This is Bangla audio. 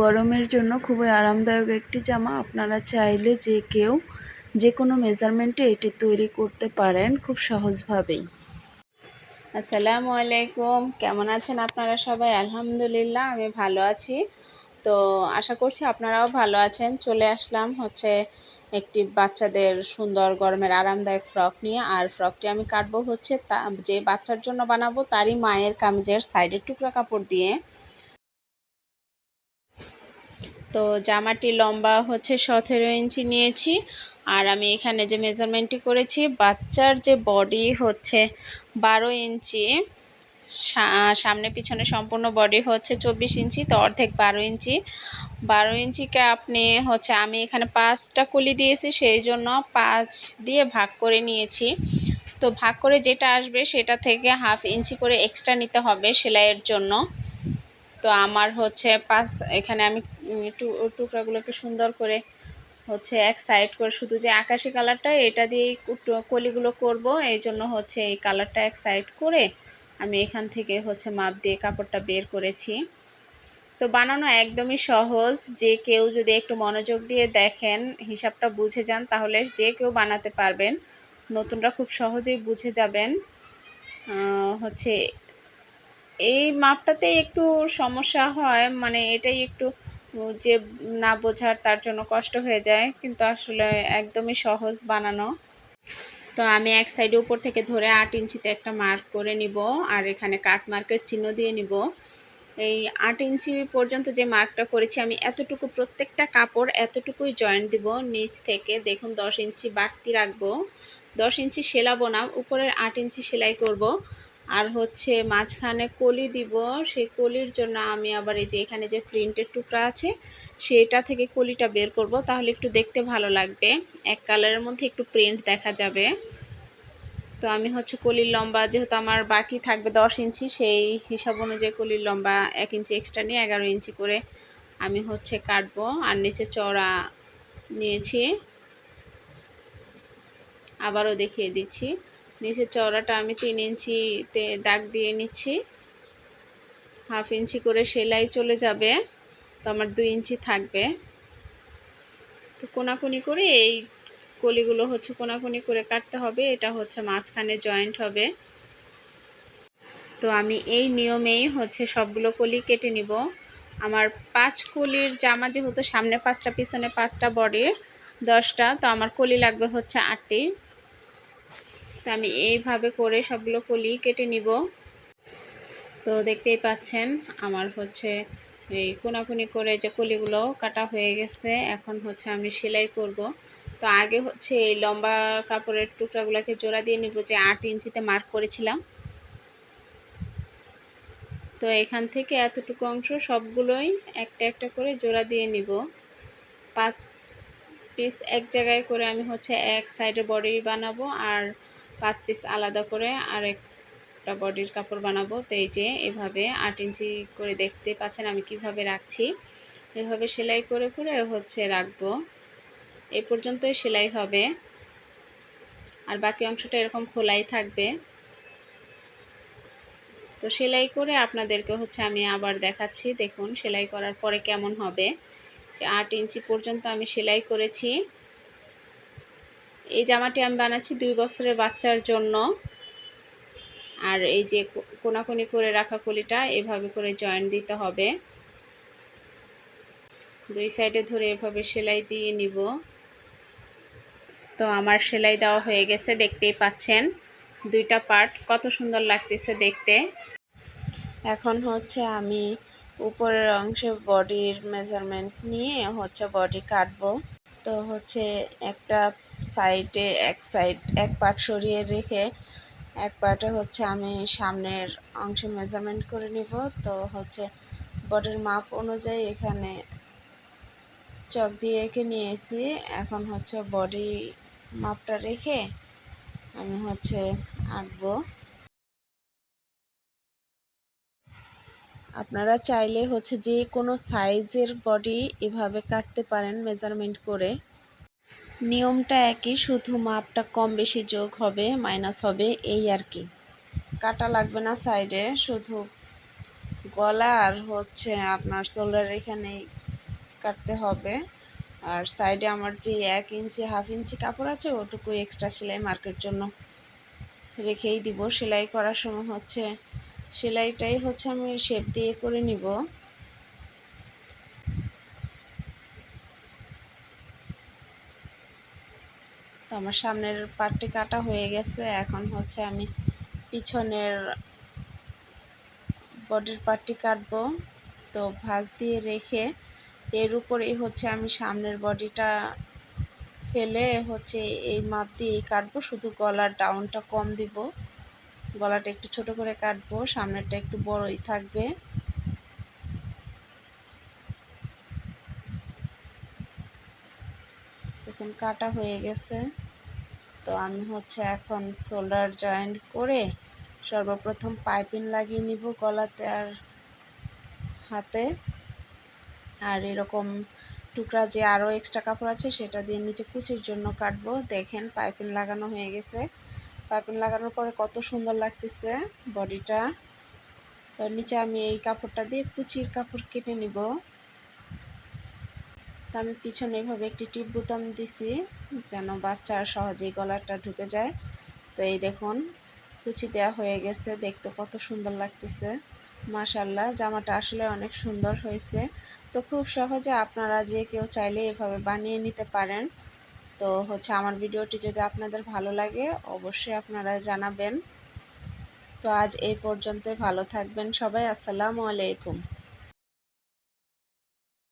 গরমের জন্য খুবই আরামদায়ক একটি জামা। আপনারা চাইলে যে কেউ যে কোনো মেজারমেন্টে এটি তৈরি করতে পারেন খুব সহজভাবেই। আসসালামু আলাইকুম। কেমন আছেন আপনারা সবাই? আলহামদুলিল্লাহ, আমি ভালো আছি। তো আশা করছি আপনারাও ভালো আছেন। চলে আসলাম হচ্ছে একটি বাচ্চাদের সুন্দর গরমের আরামদায়ক ফ্রক নিয়ে। আর ফ্রকটি আমি কাটবো হচ্ছে তা যে বাচ্চার জন্য বানাবো তারই মায়ের কামিজের সাইডের টুকরা কাপড় দিয়ে। তো জামাটি লম্বা হচ্ছে সতেরো ইঞ্চি নিয়েছি। আর আমি এখানে যে মেজারমেন্টটি করেছি, বাচ্চার যে বডি হচ্ছে বারো ইঞ্চি সামনে পিছনে সম্পূর্ণ বডি হচ্ছে চব্বিশ ইঞ্চি, তো অর্ধেক বারো ইঞ্চি। বারো ইঞ্চিকে আপনি হচ্ছে, আমি এখানে পাঁচটা কলি দিয়েছি, সেই জন্য পাঁচ দিয়ে ভাগ করে নিয়েছি। তো ভাগ করে যেটা আসবে সেটা থেকে হাফ ইঞ্চি করে এক্সট্রা নিতে হবে সেলাইয়ের জন্য। তো আমার হচ্ছে পাঁচ, এখানে আমি টুকরাগুলোকে সুন্দর করে হচ্ছে এক সাইড করে শুধু যে আকাশি কালারটা এটা দিয়েই কলিগুলো করব। এই জন্য হচ্ছে এই কালারটা এক সাইড করে আমি এখান থেকে হচ্ছে মাপ দিয়ে কাপড়টা বের করেছি। তো বানানো একদমই সহজ। যে কেউ যদি একটু মনোযোগ দিয়ে দেখেন, হিসাবটা বুঝে যান, তাহলে যে কেউ বানাতে পারবেন, নতুনরা খুব সহজেই বুঝে যাবেন। হচ্ছে এই মাপটাতে একটু সমস্যা হয় মানে এটাই একটু যে না বোঝার তার জন্য কষ্ট হয়ে যায়, কিন্তু আসলে একদমই সহজ বানানো। তো আমি এক সাইডে উপর থেকে ধরে আট ইঞ্চিতে একটা মার্ক করে নিব, আর এখানে কাট মার্কের চিহ্ন দিয়ে নিব। এই আট ইঞ্চি পর্যন্ত যে মার্কটা করেছি, আমি এতটুকু প্রত্যেকটা কাপড় এতটুকুই জয়েন্ট দিব নিচ থেকে। দেখুন, দশ ইঞ্চি বাড়তি রাখব। দশ ইঞ্চি সেলাবো না, উপরের আট ইঞ্চি সেলাই করব। আর হচ্ছে মাঝখানে কলি দিব, সেই কলির জন্য আমি আবার এই যে এখানে যে প্রিন্টের টুকরা আছে, সেটা থেকে কলিটা বের করব, তাহলে একটু দেখতে ভালো লাগবে। এক কালারের মধ্যে একটু প্রিন্ট দেখা যাবে। তো আমি হচ্ছে কলির লম্বা যেহেতু আমার বাকি থাকবে দশ ইঞ্চি, সেই হিসাব অনুযায়ী কলির লম্বা এক ইঞ্চি এক্সট্রা নিয়ে এগারো ইঞ্চি করে আমি হচ্ছে কাটবো। আর নিচে চড়া নিয়েছি। আবারও দেখিয়ে দিচ্ছি। নিচের চওড়াটা আমি তিন ইঞ্চিতে দাগ দিয়ে নিচ্ছি। হাফ ইঞ্চি করে সেলাই চলে যাবে, তো আমার দুই ইঞ্চি থাকবে। তো কোনাকুনি করে এই কলিগুলো হচ্ছে কোনাকুনি করে কাটতে হবে, এটা হচ্ছে মাঝখানে জয়েন্ট হবে। তো আমি এই নিয়মেই হচ্ছে সবগুলো কলি কেটে নিব। আমার পাঁচ কলির জামা যেহেতু সামনে পাঁচটা, পিছনে পাঁচটা বডির, দশটা, তো আমার কলি লাগবে হচ্ছে আটটি। তো আমি এইভাবে করে সবগুলো কলি কেটে নিব। তো দেখতেই পাচ্ছেন, আমার হচ্ছে এই কোনাকুনি করে যে কলিগুলো কাটা হয়ে গেছে, এখন হচ্ছে আমি সেলাই করব। তো আগে হচ্ছে এই লম্বা কাপড়ের টুকরাগুলোকে জোড়া দিয়ে নিব যে আট ইঞ্চিতে মার্ক করেছিলাম। তো এখান থেকে এতটুকু অংশ সবগুলোই একটা একটা করে জোড়া দিয়ে নিব। পাঁচ পিস এক জায়গায় করে আমি হচ্ছে এক সাইডে বডি বানাবো আর পাঁচ পিস আলাদা করে আর একটা বডির কাপড় বানাবো। তো এই যে এভাবে আট ইঞ্চি করে দেখতে পাচ্ছেন আমি কীভাবে রাখছি। এভাবে সেলাই করে করে হচ্ছে রাখব। এই পর্যন্তই সেলাই হবে। আর বাকি অংশটা এরকম খোলাই থাকবে। তো সেলাই করে আপনাদেরকে হচ্ছে আমি আবার দেখাচ্ছি। দেখুন সেলাই করার পরে কেমন হবে। যে আট ইঞ্চি পর্যন্ত আমি সেলাই করেছি। এই জামাটি আমি বানাচ্ছি দুই বছরের বাচ্চার জন্য। আর এই যে কোনাকুনি করে রাখা কলিটা এভাবে করে জয়েন্ট দিতে হবে। দুই সাইডে ধরে এভাবে সেলাই দিয়ে নিব। তো আমার সেলাই দেওয়া হয়ে গেছে, দেখতেই পাচ্ছেন। দুইটা পার্ট কত সুন্দর লাগতেছে দেখতে। এখন হচ্ছে আমি উপরের অংশে বডির মেজারমেন্ট নিয়ে হচ্ছে বডি কাটবো। তো হচ্ছে একটা সাইডে এক সাইড, এক পার্ট সরিয়ে রেখে এক পার্টে হচ্ছে আমি সামনের অংশ মেজারমেন্ট করে নিব। তো হচ্ছে বডির মাপ অনুযায়ী এখানে চক দিয়ে এঁকে নিয়েছি। এখন হচ্ছে বডি মাপটা রেখে আমি হচ্ছে আঁকবো। আপনারা চাইলে হচ্ছে যে কোনো সাইজের বডি এভাবে কাটতে পারেন মেজারমেন্ট করে। নিয়মটা একই, শুধু মাপটা কম বেশি যোগ হবে, মাইনাস হবে, এই আর কি। কাটা লাগবে না সাইডে, শুধু গলা আর হচ্ছে আপনার শোল্ডার এখানেই কাটতে হবে। আর সাইডে আমার যে এক ইঞ্চি, হাফ ইঞ্চি কাপড় আছে, ওটুকু এক্সট্রা সেলাই মার্কের জন্য রেখেই দিব। সেলাই করার সময় হচ্ছে, সেলাইটাই হচ্ছে আমি শেপ দিয়ে করে নিব। তো আমার সামনের পাটটি কাটা হয়ে গেছে। এখন হচ্ছে আমি পিছনের বডির পাটটি কাটবো। তো ভাঁজ দিয়ে রেখে এর উপরেই হচ্ছে আমি সামনের বডিটা ফেলে হচ্ছে এই মাপ দিয়েই কাটবো। শুধু গলার ডাউনটা কম দিব। গলাটা একটু ছোট করে কাটবো। সামনেরটা একটু বড়ই থাকবে। দেখুন কাটা হয়ে গেছে। তো আমি হচ্ছে এখন শোল্ডার জয়েন্ট করে সর্বপ্রথম পাইপিং লাগিয়ে নিব গলাতে আর হাতে। আর এরকম টুকরা যে আরও এক্সট্রা কাপড় আছে সেটা দিয়ে নিচে কুচির জন্য কাটবো। দেখেন পাইপিং লাগানো হয়ে গেছে। পাইপিং লাগানোর পরে কত সুন্দর লাগতেছে বডিটা। তো নিচে আমি এই কাপড়টা দিয়ে কুচির কাপড় কেটে নিব। তো আমি পিছনে এইভাবে একটি টিপ বুতাম দিছি, যেন বাচ্চা সহজেই গলাটা ঢুকে যায়। তো এই দেখুন, কুচি দেওয়া হয়ে গেছে, দেখতে কত সুন্দর লাগতেছে। মাশাল্লাহ জামাটা আসলে অনেক সুন্দর হয়েছে। তো খুব সহজে আপনারা যে কেউ চাইলে এভাবে বানিয়ে নিতে পারেন। তো হচ্ছে আমার ভিডিওটি যদি আপনাদের ভালো লাগে, অবশ্যই আপনারা জানাবেন। তো আজ এই পর্যন্তই, ভালো থাকবেন সবাই, আসসালামু আলাইকুম।